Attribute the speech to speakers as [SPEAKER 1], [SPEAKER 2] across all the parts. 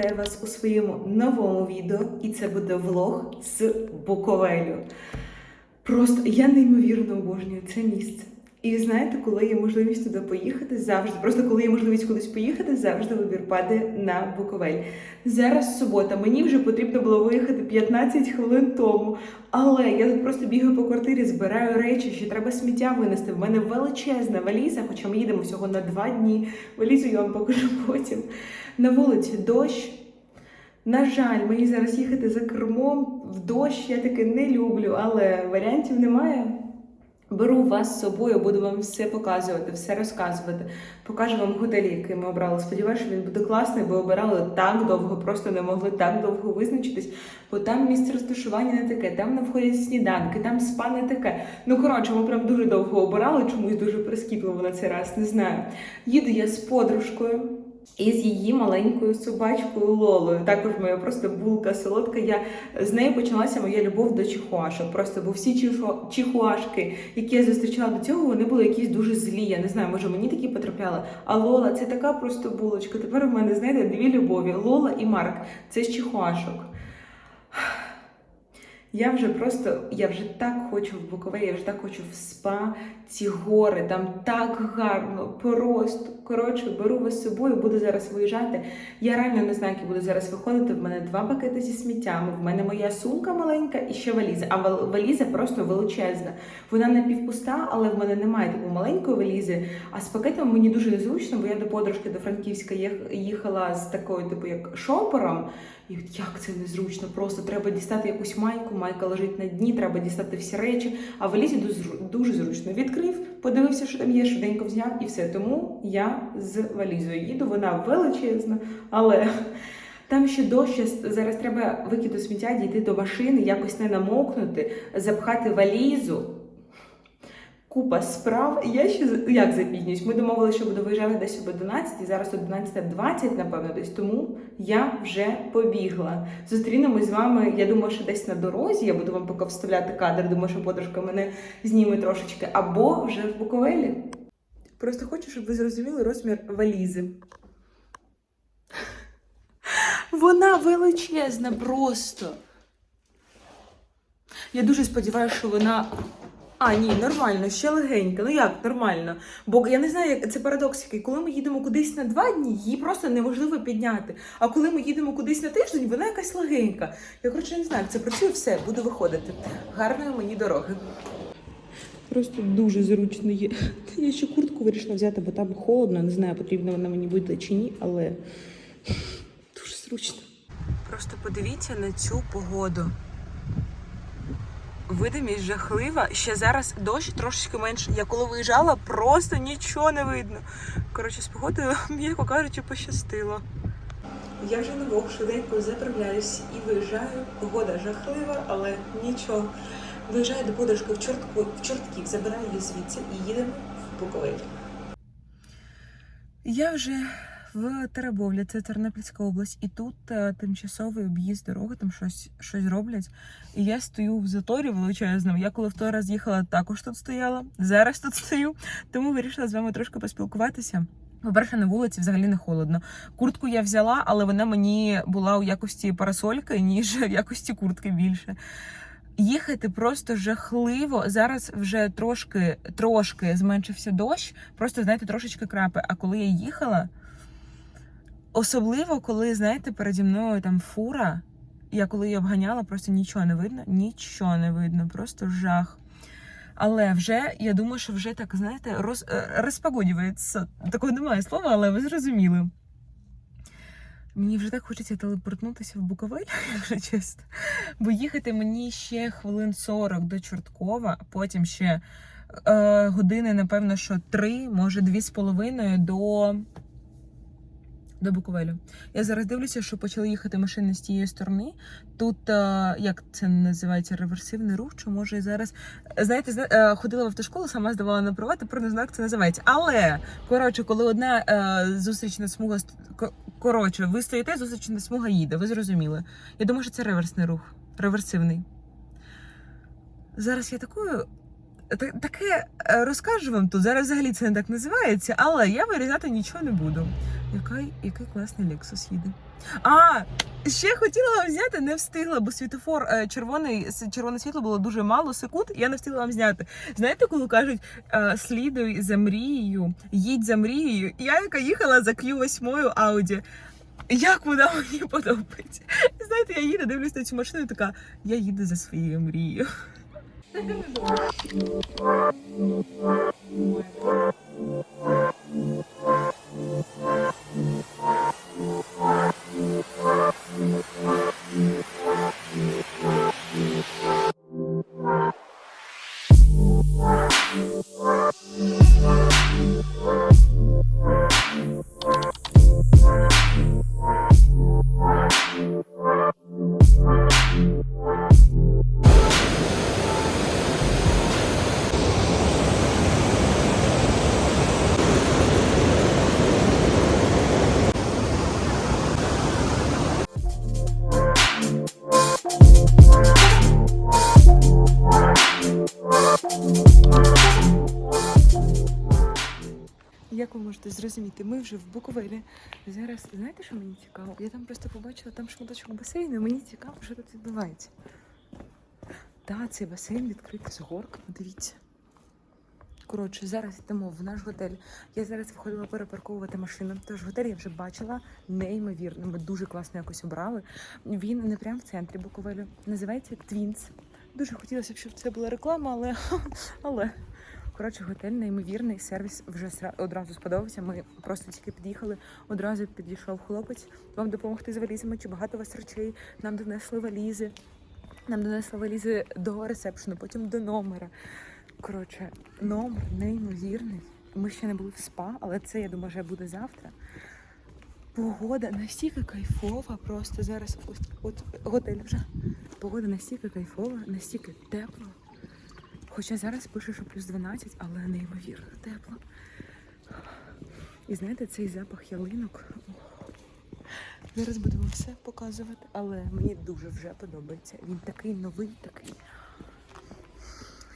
[SPEAKER 1] вітаю вас у своєму новому відео, і це буде влог з Буковелю. Просто я неймовірно обожнюю це місце. І знаєте, коли є можливість туди поїхати, завжди, просто коли є можливість кудись поїхати, завжди вибір падає на Буковель. Зараз субота, мені вже потрібно було виїхати 15 хвилин тому. Але я тут просто бігаю по квартирі, збираю речі, ще треба сміття винести. В мене величезна валіза, хоча ми їдемо всього на два дні. Валізу я вам покажу потім. На вулиці дощ. На жаль, мені зараз їхати за кермом в дощ я таки не люблю, але варіантів немає. Беру вас з собою, буду вам все показувати, все розказувати. Покажу вам готель, який ми обрали. Сподіваюся, він буде класний, бо обирали так довго, просто не могли так довго визначитись. Бо там місце розташування не таке, там не входять сніданки, там спа не таке. Ну коротше, ми прям дуже довго обирали, чомусь дуже прискіпливо на цей раз, не знаю. Їду я з подружкою. І з її маленькою собачкою Лолою. Також моя просто булка солодка. Я з нею почалася моя любов до чихуашок. Просто бо всі чиху- чихуашки, які я зустрічала до цього, вони були якісь дуже злі. Я не знаю, може мені такі потрапляли. А Лола це така просто булочка. Тепер в мене знаєте дві любові: Лола і Марк. Це з чихуашок. Я вже просто, я вже так хочу в Буковель, я вже так хочу в спа, ці гори, там так гарно, просто. Коротше, беру вас з собою, буду зараз виїжджати. Я реально не знаю, як буду зараз виходити. В мене два пакети зі сміттями, в мене моя сумка маленька і ще валіза. А вал- валіза просто величезна. Вона напівпуста, але в мене немає такої маленької валізи. А з пакетом мені дуже незручно, бо я до подружки до Франківська їхала з такою, типу, як шопером. І як це незручно, просто треба дістати якусь майку, майка лежить на дні, треба дістати всі речі. А в валізі дуже, зручно. Відкрив, подивився, що там є, швиденько взяв і все. Тому я з валізою їду. Вона величезна, але там ще дощ. Зараз треба викиду сміття, дійти до машини, якось не намокнути, запхати валізу. Купа справ. Я ще як запізнююсь. Ми домовилися, що буду виїжджати десь об 11, зараз 11.20, напевно, десь тому я вже побігла. Зустрінемось з вами. Я думаю, що десь на дорозі. Я буду вам поки вставляти кадр. Думаю, що подружка мене зніме трошечки, або вже в Буковелі. Просто хочу, щоб ви зрозуміли розмір валізи. Вона величезна просто. Я дуже сподіваюся, що вона. А, ні, нормально, ще легенька. Ну як нормально? Бо я не знаю, як це парадокс який. Коли ми їдемо кудись на два дні, її просто неможливо підняти. А коли ми їдемо кудись на тиждень, вона якась легенька. Я коротше не знаю, як це працює, все, буду виходити. Гарної мені дороги. Просто дуже зручно є. Я ще куртку вирішила взяти, бо там холодно. Не знаю, потрібна вона мені буде чи ні, але дуже зручно. Просто подивіться на цю погоду. Видимість жахлива. Ще зараз дощ трошечки менше. Я коли виїжджала, просто нічого не видно. Коротше, з погодою, м'яко кажучи, пощастило. Я вже на вок швиденько заправляюсь і виїжджаю. Погода жахлива, але нічого. Виїжджаю до подружки в чортку в чортків, забираю її звідси і їдемо в Буковель. Я вже в Теребовлі, це Тернопільська область, і тут е, тимчасовий об'їзд дороги, там щось, щось роблять. І я стою в заторі величезному. Я коли в той раз їхала, також тут стояла. Зараз тут стою, тому вирішила з вами трошки поспілкуватися. По-перше, на вулиці взагалі не холодно. Куртку я взяла, але вона мені була у якості парасольки, ніж в якості куртки більше. Їхати просто жахливо. Зараз вже трошки, трошки зменшився дощ, просто, знаєте, трошечки крапи. А коли я їхала, особливо, коли, знаєте, переді мною там фура, я коли її обганяла, просто нічого не видно, нічого не видно, просто жах. Але вже, я думаю, що вже так, знаєте, роз, е. Такого немає слова, але ви зрозуміли. Мені вже так хочеться телепортнутися в Буковель, якщо чесно. Бо їхати мені ще хвилин 40 до Чорткова, потім ще е, години, напевно, що три, може, дві з половиною до, до Буковелю. Я зараз дивлюся, що почали їхати машини з тієї сторони. Тут, е, як це називається, реверсивний рух, чи може зараз. Знаєте, е, ходила в автошколу, сама здавала на права, тепер не знаю, як це називається. Але коротше, коли одна е, зустрічна смуга коротше, ви стоїте, зустрічна смуга їде, ви зрозуміли. Я думаю, що це реверсний рух, реверсивний. Зараз я такою
[SPEAKER 2] та- таке е, розкажу вам тут. Зараз взагалі це не так називається, але я вирізати нічого не буду. Який, який класний Lexus їде. А, ще хотіла вам зняти, не встигла, бо світофор е, червоний, червоне світло було дуже мало секунд, я не встигла вам зняти. Знаєте, коли кажуть е, слідуй за мрією, їдь за мрією. Я яка їхала за Q8 Audi. Як вона мені подобається. Знаєте, я їду, дивлюсь на цю машину, і така, я їду за своєю мрією. Як можете ми вже в Буковелі. Зараз знаєте, що мені цікаво? Я там просто побачила там шматочок басейну, і мені цікаво, що тут відбувається. Та, цей басейн відкритий з горками, дивіться. Коротше, зараз йдемо в наш готель. Я зараз виходила перепарковувати машину. Тож готель я вже бачила неймовірно. Ми дуже класно якось обрали. Він не прямо в центрі Буковелю. Називається Твінс. Дуже хотілося б, щоб це була реклама, але але Коротше, готель неймовірний, сервіс вже одразу сподобався. Ми просто тільки під'їхали, одразу підійшов хлопець. Вам допомогти з валізами, чи багато вас речей. Нам донесли валізи. Нам донесли валізи до ресепшену, потім до номера. Коротше, номер неймовірний. Ми ще не були в спа, але це, я думаю, вже буде завтра. Погода настільки кайфова, просто зараз от, от готель вже. Погода настільки кайфова, настільки тепла. Хоча зараз пише, що плюс 12, але неймовірно тепло. І знаєте, цей запах ялинок. Зараз будемо все показувати, але мені дуже вже подобається. Він такий новий, такий.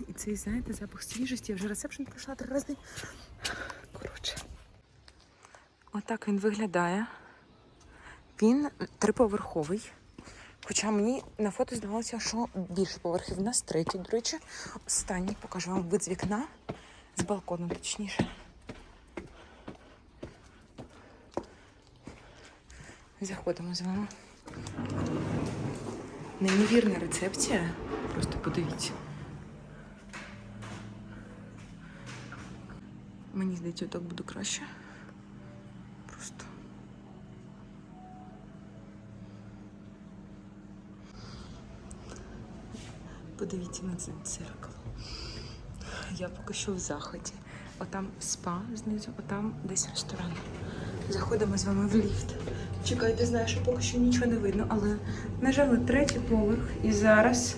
[SPEAKER 2] І цей, знаєте, запах свіжості. Я вже ресепшн пройшла три рази. Коротше. Отак він виглядає. Він триповерховий. Хоча мені на фото здавалося, що більше поверхів. У нас третій, до речі. Останній покажу вам вид з вікна. З балкону, точніше. Заходимо з вами. Неймовірна рецепція. Просто подивіться. Мені здається, так буде краще. Просто. Подивіться на це дзеркало. Я поки що в захваті. Отам спа знизу, отам десь ресторан. Заходимо з вами в ліфт. Чекайте, знаю, що поки що нічого не видно, але нажали третій поверх і зараз.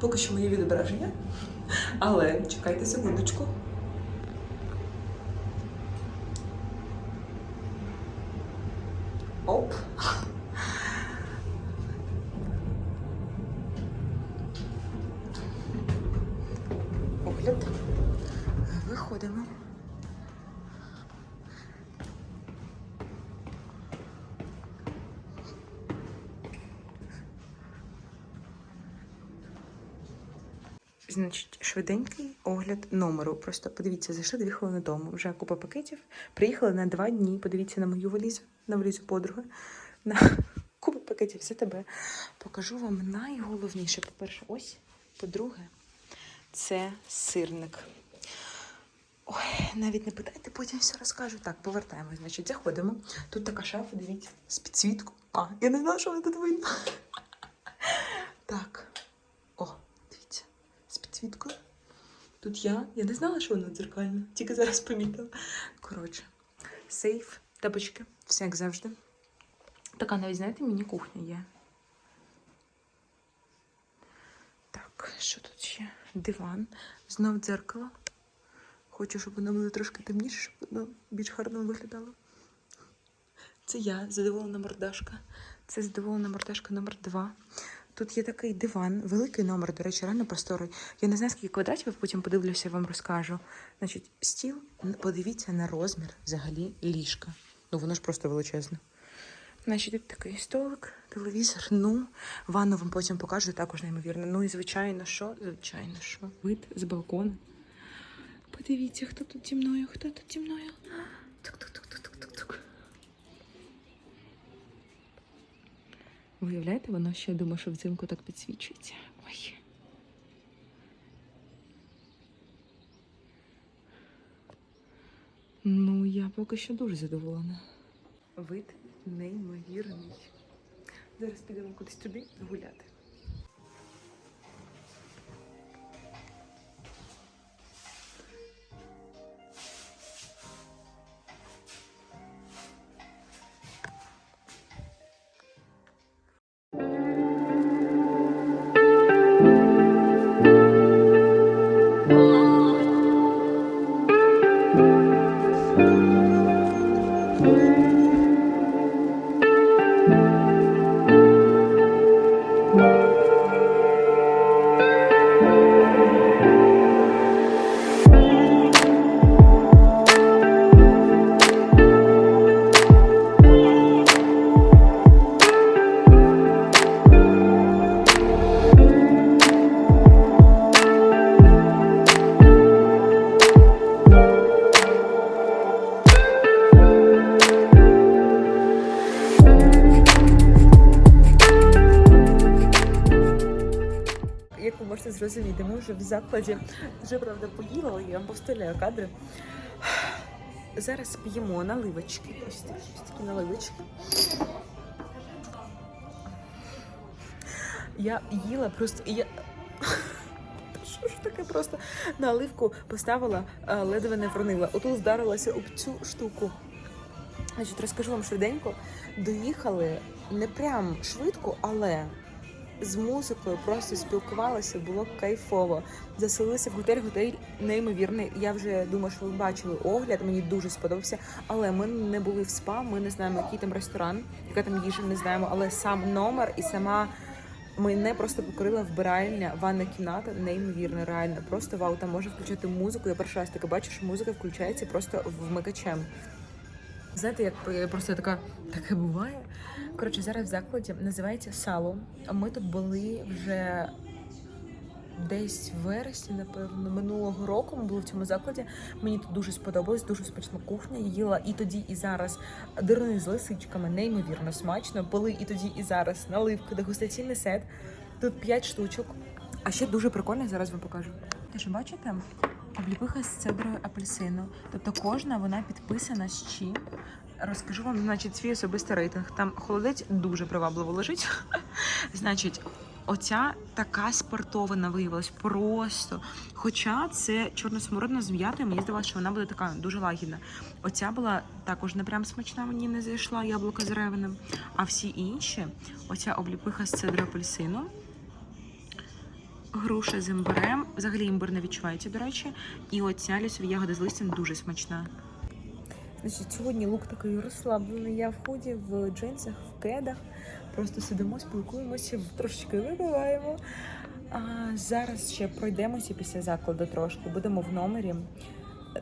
[SPEAKER 2] Поки що моє відображення. Але чекайте секундочку. Оп. Огляд. Виходимо. Швиденький огляд номеру. Просто подивіться, зайшли дві хвилини тому. Вже купа пакетів. Приїхали на два дні. Подивіться на мою валізу, на валізу подруги. На купу пакетів. Все тебе. Покажу вам найголовніше. По-перше, ось. По-друге, це сирник. Ой, навіть не питайте, потім все розкажу. Так, повертаємось. Значить, заходимо. Тут така шафа, дивіться, з підсвіткою. А, я не знала, що вона тут видно. Так. О, дивіться, з підсвіткою. Тут я. Я не знала, що воно дзеркальне, тільки зараз помітила. Коротше, сейф, тапочки, все як завжди. Така навіть, знаєте, міні-кухня є. Так, що тут ще? Диван, знов дзеркало. Хочу, щоб воно було трошки темніше, щоб воно більш гарно виглядало. Це я, задоволена мордашка. Це задоволена мордашка номер два. Тут є такий диван, великий номер, до речі, реально просторий. Я не знаю, скільки квадратів, потім подивлюся, вам розкажу. Значить, стіл, подивіться на розмір взагалі ліжка. Ну, воно ж просто величезне. Значить, тут такий столик, телевізор, ну, ванну вам потім покажу, також неймовірно. Ну і звичайно, що? Звичайно, що? Вид з балкона. Подивіться, хто тут зі мною, хто тут зі мною. Тук-тук-тук-тук-тук-тук. Виявляєте, воно ще думаю, що взимку так підсвічується. Ой. Ну, я поки що дуже задоволена. Вид неймовірний. Зараз підемо кудись туди гуляти. Як закладі вже правда поїли, але я вам повставляю кадри. Зараз п'ємо наливочки. Ось такі, наливочки. Я їла просто. Я... Що ж таке просто наливку поставила, ледве не вронила. Отут здарилася об цю штуку. Значить, розкажу вам швиденько. Доїхали не прям швидко, але з музикою просто спілкувалася, було кайфово. Заселилися в готель. Готель неймовірний. Я вже думаю, що ви бачили огляд. Мені дуже сподобався. Але ми не були в спа. Ми не знаємо, який там ресторан, яка там їжа, не знаємо. Але сам номер і сама. Мене просто покорила вбиральня, ванна кімната, неймовірно, реально. Просто вау, там може включати музику. Я перший раз таке бачу, що музика включається просто вмикачем. Знаєте, як я просто така, таке буває. Коротше, зараз в закладі називається Сало. А Ми тут були вже десь в вересні, напевно, минулого року. Ми були в цьому закладі. Мені тут дуже сподобалось, дуже смачна кухня. Їла і тоді, і зараз дирни з лисичками, неймовірно смачно. Були і тоді, і зараз наливки, дегустаційний сет. Тут 5 штучок. А ще дуже прикольно, зараз вам покажу. Те, що бачите, обліпиха з цедрою апельсину. Тобто кожна вона підписана з чим. Розкажу вам, значить, свій особистий рейтинг. Там холодець дуже привабливо лежить. Значить, оця така спортована виявилась просто. Хоча це чорна смородина з м'ятою, мені здавалося, що вона буде така дуже лагідна. Оця була також не прям смачна, мені не зайшла яблука з ревенем. А всі інші, оця обліпиха з цедрою апельсину. Груша з імбирем. Взагалі імбир не відчувається, до речі. І оця лісові ягоди з листям дуже смачна. Значить, сьогодні лук такий розслаблений. Я в ході в джинсах, в кедах. Просто сидимо, спілкуємося, трошечки випиваємо. А зараз ще пройдемося після закладу трошки. Будемо в номері.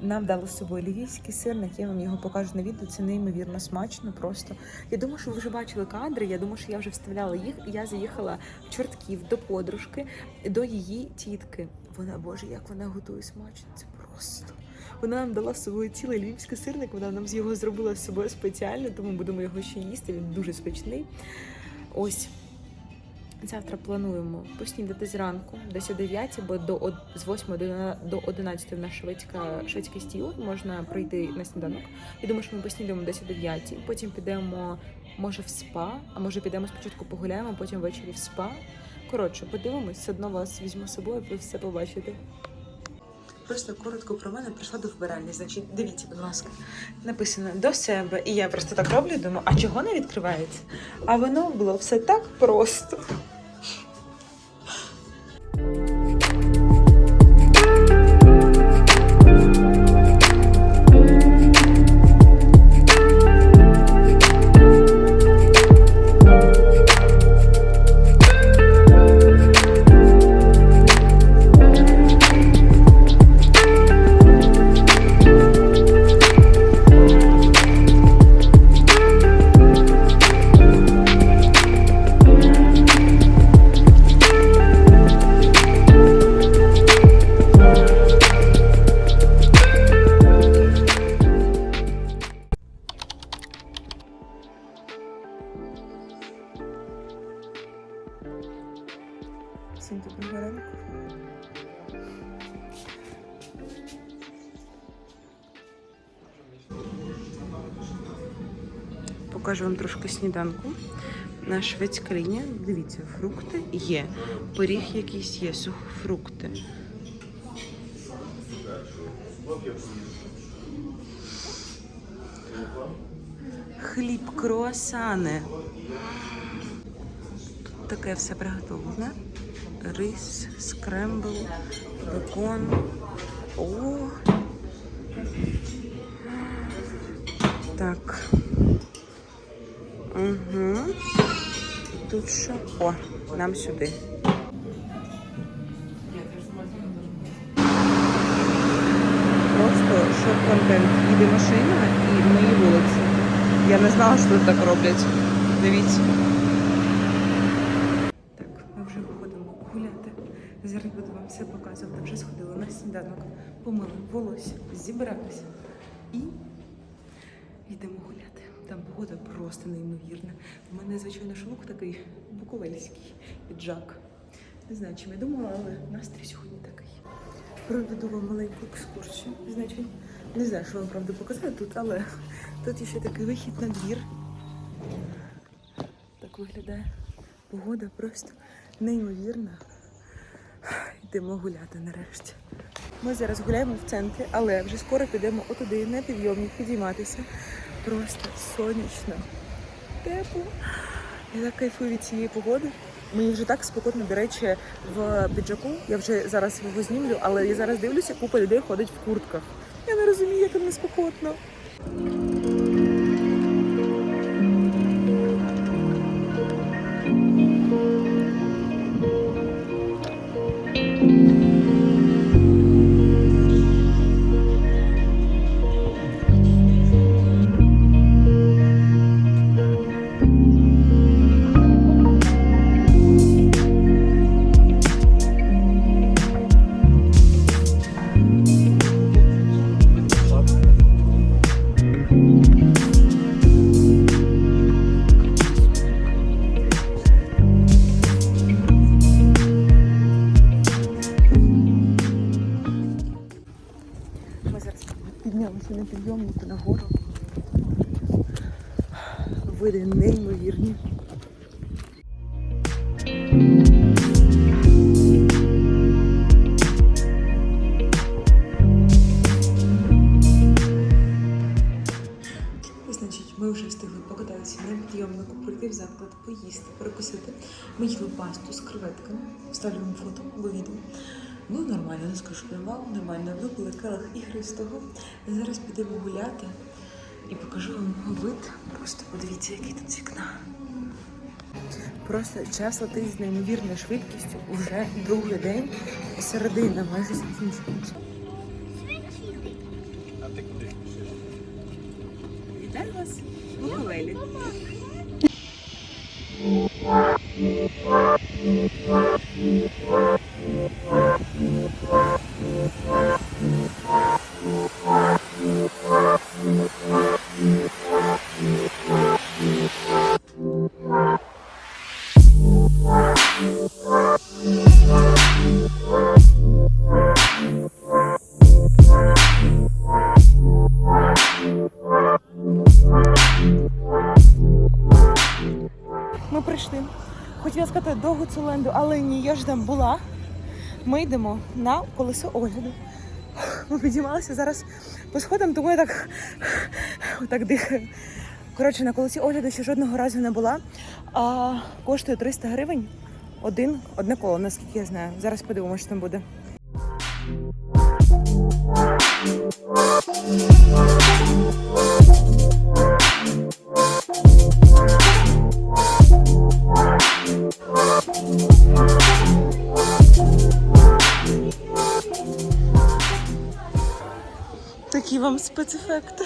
[SPEAKER 2] Нам дали з собою львівський сирник, я вам його покажу на відео. Це неймовірно смачно. Просто я думаю, що ви вже бачили кадри. Я думаю, що я вже вставляла їх. Я заїхала в чортків до подружки, до її тітки. Вона боже, як вона готує смачно. Це просто. Вона нам дала з собою цілий львівський сирник. Вона нам його зробила з собою спеціально, тому будемо його ще їсти. Він дуже смачний. Ось. Завтра плануємо поснідати зранку, десь о 9, бо до з 8 до- до 11 в нас шведська, шведський стіл, можна прийти на сніданок. Я думаю, що ми поснідаємо десь о 9, потім підемо, може, в спа, а може підемо спочатку погуляємо, потім ввечері в спа. Коротше, подивимось, все одно вас візьму з собою, ви все побачите. Просто коротко про мене прийшла до вбиральні. Значить, дивіться, будь ласка, написано до себе. І я просто так роблю, думаю, а чого не відкривається? А воно було все так просто. Покажу вам трошки сніданку. На шведська. Дивіться, фрукти є. Пиріг якийсь є, сухофрукти. Хліб, круасани. Тут таке все приготовлене. Рис, скрембл, бекон. О! Так. Тут що? О, нам сюди. Просто шок-контент. Їде машина і в моїй вулиці. Я не знала, що тут так роблять. Дивіться. Так, ми вже виходимо гуляти. Зараз буду вам все показувати. Вже сходила на сніданок, помила волосся, зібралася і йдемо гуляти. Там погода просто неймовірна. У мене, звичайно, ж такий буковельський піджак. Не знаю, чим я думала, але настрій сьогодні такий. Проведу вам маленьку екскурсію. Значить, не знаю, що вам правда показати тут, але тут є ще такий вихід на двір. Так виглядає. Погода просто неймовірна. Йдемо гуляти нарешті. Ми зараз гуляємо в центрі, але вже скоро підемо отуди, на підйомник, підійматися. Просто сонячно, тепло. Я так кайфую від цієї погоди. Мені вже так спекотно, до речі, в піджаку. Я вже зараз його знімлю, але я зараз дивлюся, купа людей ходить в куртках. Я не розумію, як там не спекотно. Ми ми вже на підйомнику, прийти в заклад, поїсти, перекусити. Ми їли пасту з креветками. Вставлю вам фото або відео. Ну, нормально, не скажу, що вау, нормально. Випили келих ігристого. Зараз підемо гуляти і покажу вам вид. Просто подивіться, який тут з вікна. Просто час летить з неймовірною швидкістю. Уже другий день, середина майже закінчується. Ми Хотіла сказати до Гуцуленду, але ні, я ж там була. Ми йдемо на колесо огляду. Ми підіймалися зараз по сходам, тому я так, отак дихаю. Коротше, на колесі огляду ще жодного разу не була. А коштує 300 гривень. Один, одне коло, наскільки я знаю. Зараз подивимося, що там буде. Такі вам спецефекти.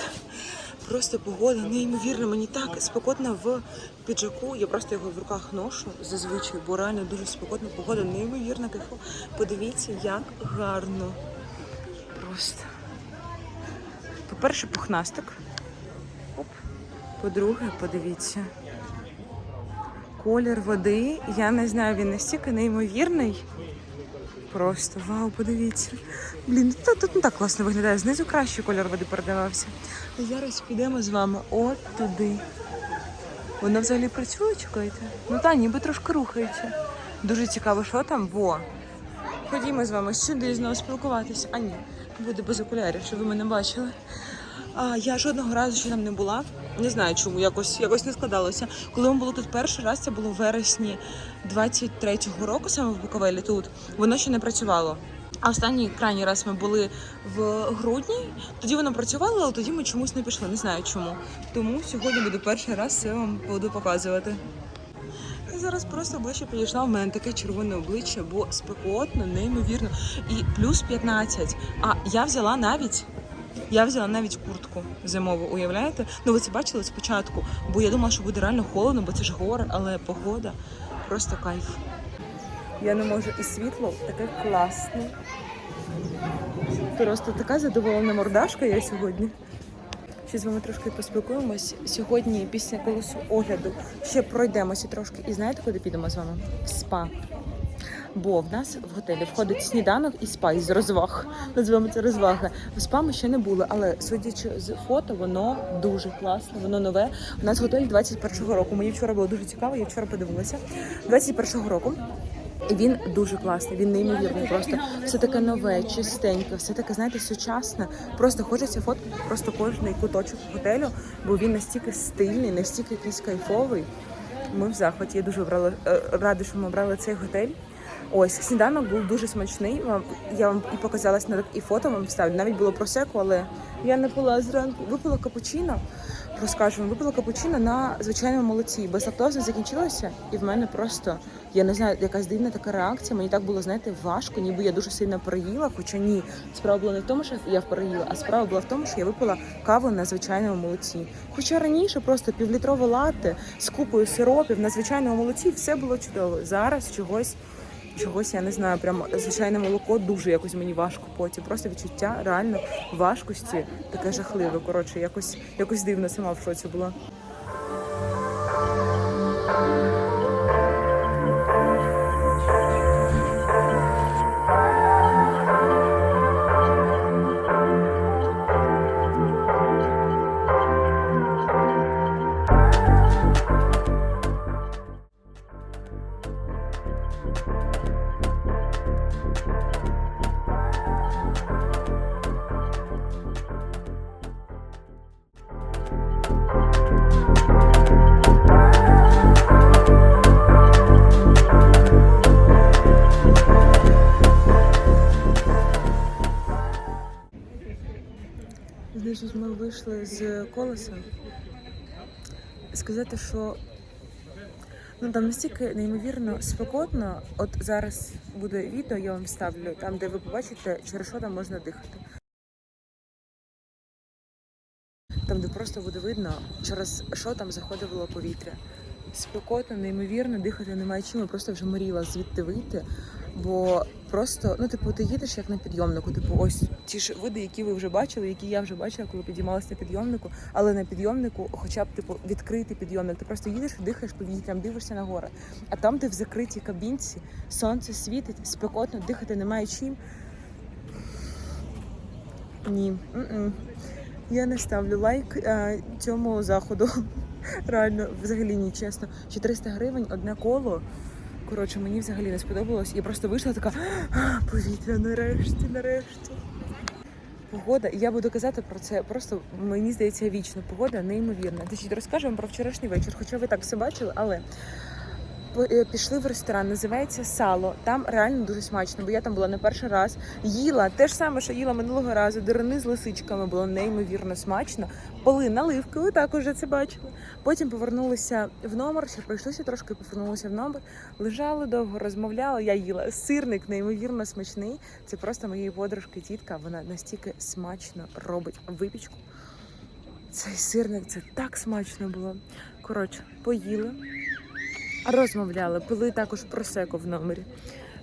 [SPEAKER 2] Просто погода неймовірна. Мені так спекотно в піджаку. Я просто його в руках ношу зазвичай, бо реально дуже спекотна погода, неймовірна кайфу. Подивіться, як гарно. Просто. По-перше, пухнастик. По-друге, подивіться. Колір води. Я не знаю, він настільки неймовірний. Просто вау, подивіться. Блін, тут, тут не так класно виглядає. Знизу краще кольор води передавався. А зараз підемо з вами от туди. Воно взагалі працює, чекайте? Ну та, ніби трошки рухається. Дуже цікаво, що там. Во. Ходімо з вами сюди знову спілкуватися. А ні, буде без окулярів, щоб ви мене бачили. А, я жодного разу ще там не була. Не знаю чому, якось, якось не складалося. Коли ми були тут перший раз, це було в вересні 23-го року, саме в Буковелі тут, воно ще не працювало. А останній крайній раз ми були в грудні. Тоді воно працювало, але тоді ми чомусь не пішли. Не знаю чому. Тому сьогодні буду перший раз це вам буду показувати. Я зараз просто ближче підійшла. У мене таке червоне обличчя, бо спекотно, неймовірно. І плюс 15. А я взяла навіть. Я взяла навіть куртку зимову, уявляєте? Ну ви це бачили спочатку, бо я думала, що буде реально холодно, бо це ж гори, але погода просто кайф. Я не можу і світло таке класне. Просто така задоволена мордашка я сьогодні. Ще з вами трошки поспілкуємось. Сьогодні, після колесу огляду, ще пройдемося трошки. І знаєте, куди підемо з вами? В спа. Бо в нас в готелі входить сніданок і спа із розваг. Називаємо це розвага. В спа ми ще не були, але судячи з фото, воно дуже класне, воно нове. У нас готель 21-го року. Мені вчора було дуже цікаво, я вчора подивилася. 21-го року. І він дуже класний, він неймовірний. Просто все таке нове, чистеньке, все таке, знаєте, сучасне. Просто хочеться фоткати просто кожний куточок готелю, бо він настільки стильний, настільки якийсь кайфовий. Ми в захваті. Я дуже брала рада, що ми обрали цей готель. Ось сніданок був дуже смачний. Вам- Я вам і показала сніданок, і фото вам вставлю. Навіть було просеку, але я не пила зранку. Випила капучино. Розкажу, вам, випила капучино на звичайному молоці. Безлактозне закінчилося, і в мене просто я не знаю, якась дивна така реакція. Мені так було, знаєте, важко, ніби я дуже сильно переїла. Хоча ні, справа була не в тому, що я переїла, а справа була в тому, що я випила каву на звичайному молоці. Хоча раніше просто півлітрове латте з купою сиропів на звичайному молоці все було чудово. Зараз чогось. Чогось я не знаю, прям звичайне молоко дуже якось мені важко потім. Просто відчуття реально важкості таке жахливе. Коротше, якось якось дивно сама в шоці була. Сказати, що ну там настільки неймовірно спекотно. От зараз буде відео, я вам вставлю, там, де ви побачите, через що там можна дихати. Там, де просто буде видно, через що там заходило повітря. Спекотно, неймовірно, дихати немає чим, просто вже моріла звідти вийти. Бо просто, ну, типу, ти їдеш як на підйомнику. Типу, ось ті ж види, які ви вже бачили, які я вже бачила, коли підіймалася на підйомнику, але на підйомнику, хоча б типу відкритий підйомник. Ти просто їдеш, дихаєш повітрям, дивишся на гори. А там, де в закритій кабінці, сонце світить, спекотно, дихати немає чим. Ні. м-м. Я не ставлю лайк е, цьому заходу. Реально, взагалі ні, чесно. 400 гривень одне коло. Коротше, мені взагалі не сподобалось. Я просто вийшла така повітря, нарешті, нарешті. Погода, і я буду казати про це просто мені здається вічно. Погода неймовірна. Значить, розкажу вам про вчорашній вечір, хоча ви так все бачили, але пішли в ресторан, називається Сало. Там реально дуже смачно, бо я там була не перший раз. Їла те ж саме, що їла минулого разу. Дирини з лисичками було неймовірно смачно. Поли наливки, ви також вже це бачили. Потім повернулися в номер, ще пройшлися трошки, повернулися в номер. Лежали довго, розмовляли. Я їла сирник, неймовірно смачний. Це просто моєї подружки тітка. Вона настільки смачно робить випічку. Цей сирник це так смачно було. Коротше, поїли, розмовляли, пили також просеко в номері.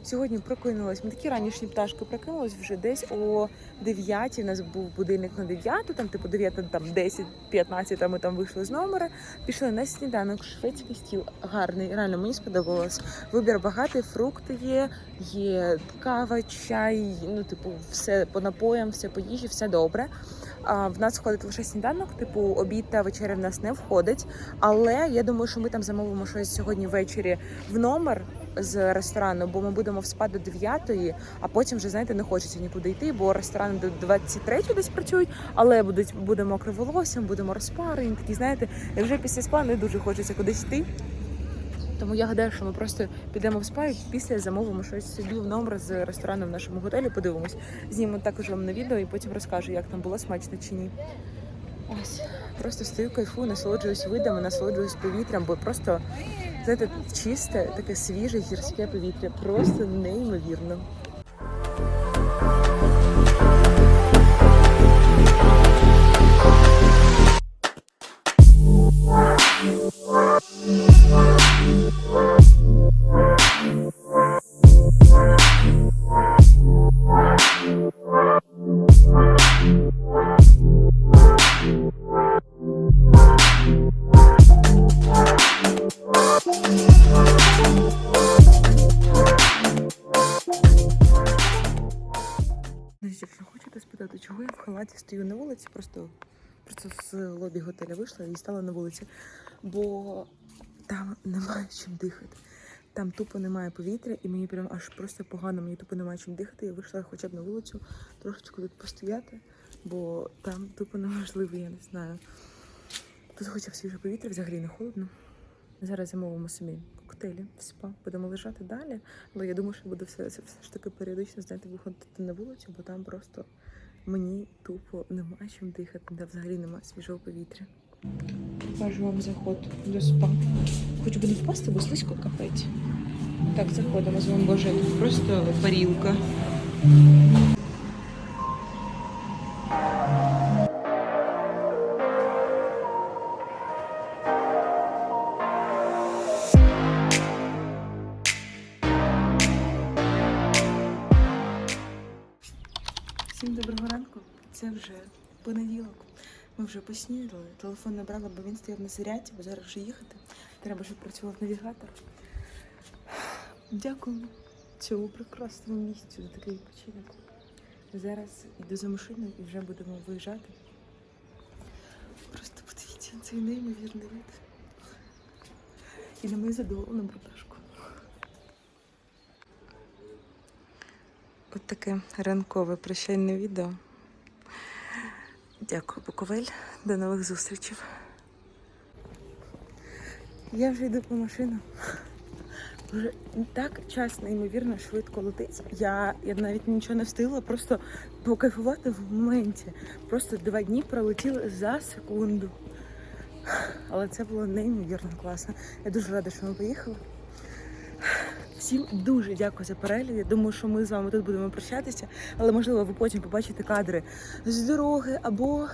[SPEAKER 2] Сьогодні прокинулась. Ми такі ранішні пташки прокинулись вже десь о 9. У нас був будильник на 9, там типу 9, там 10, 15, а ми там вийшли з номера. Пішли на сніданок, шведський стіл гарний. Реально мені сподобалось. Вибір багатий, фрукти є, є кава, чай. Ну, типу, все по напоям, все по їжі, все добре. В нас входить лише сніданок, типу обід та вечеря в нас не входить. Але я думаю, що ми там замовимо щось сьогодні ввечері в номер з ресторану, бо ми будемо в спа до 9, а потім вже знаєте, не хочеться нікуди йти, бо ресторани до 23 десь працюють, але будуть буде мокре волоссям, будемо розпарені. Такі знаєте, вже після спа не дуже хочеться кудись йти. Тому я гадаю, що ми просто підемо в спа і після замовимо щось собі в номер з ресторану в нашому готелі. Подивимось. Знімемо також вам на відео і потім розкажу, як там було смачно чи ні. Ось просто стою, кайфую, насолоджуюсь видами, насолоджуюсь повітрям, бо просто знаєте, чисте, таке свіже гірське повітря. Просто неймовірно. Халаті стою на вулиці, просто, просто з лобі готеля вийшла і стала на вулиці. Бо там немає чим дихати. Там тупо немає повітря, і мені прям аж просто погано, мені тупо немає чим дихати. Я вийшла хоча б на вулицю, трошечки тут постояти, бо там тупо неможливо, я не знаю. Тут хоча б свіже повітря, взагалі не холодно. Зараз замовимо собі коктейлі в спа, будемо лежати далі. Але я думаю, що буду все, все, все ж таки періодично знаєте, виходити на вулицю, бо там просто мені тупо нема чим дихати, де взагалі нема свіжого повітря. Покажу вам заход до спа. Хоч би не впасти, бо слизько капець. Так, заходимо з вами боже, просто парілка. Це вже понеділок. Ми вже поснідали. Телефон не брала, бо він стояв на зарядці, бо зараз вже їхати. Треба, щоб працював навігатор. Дякуємо цьому прекрасному місцю за такий відпочинок. Зараз йду за машиною і вже будемо виїжджати. Просто подивіться цей неймовірний вид. І на мою задоволену браташку. От таке ранкове прощальне відео. Дякую, Буковель. До нових зустрічей. Я вже йду по машину. Вже так час неймовірно швидко летить. Я, я навіть нічого не встигла, просто покайфувати в моменті. Просто два дні пролетіли за секунду. Але це було неймовірно класно. Я дуже рада, що ми поїхали. Всім дуже дякую за перегляд. Я думаю, що ми з вами тут будемо прощатися, але можливо ви потім побачите кадри з дороги або,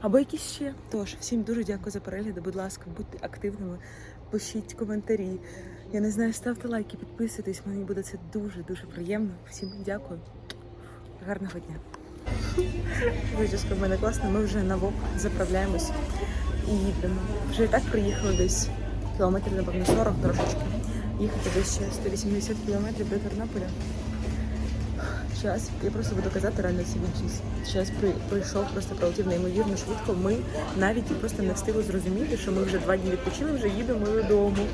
[SPEAKER 2] або якісь ще. Тож, всім дуже дякую за перегляд. Будь ласка, будьте активними, пишіть коментарі. Я не знаю, ставте лайки, підписуйтесь. Мені буде це дуже дуже приємно. Всім дякую. Гарного дня. Витяжка в мене класна. Ми вже на ВОК заправляємось і їдемо. Вже і так приїхали десь кілометрів, напевно, 40 трошечки. Їхати десь ще 180 кілометрів до Тернополя. Час, я просто буду казати реально це відчість. Час при, пройшов, просто пролетів неймовірно швидко. Ми навіть просто не встигли зрозуміти, що ми вже два дні відпочили, вже їдемо додому.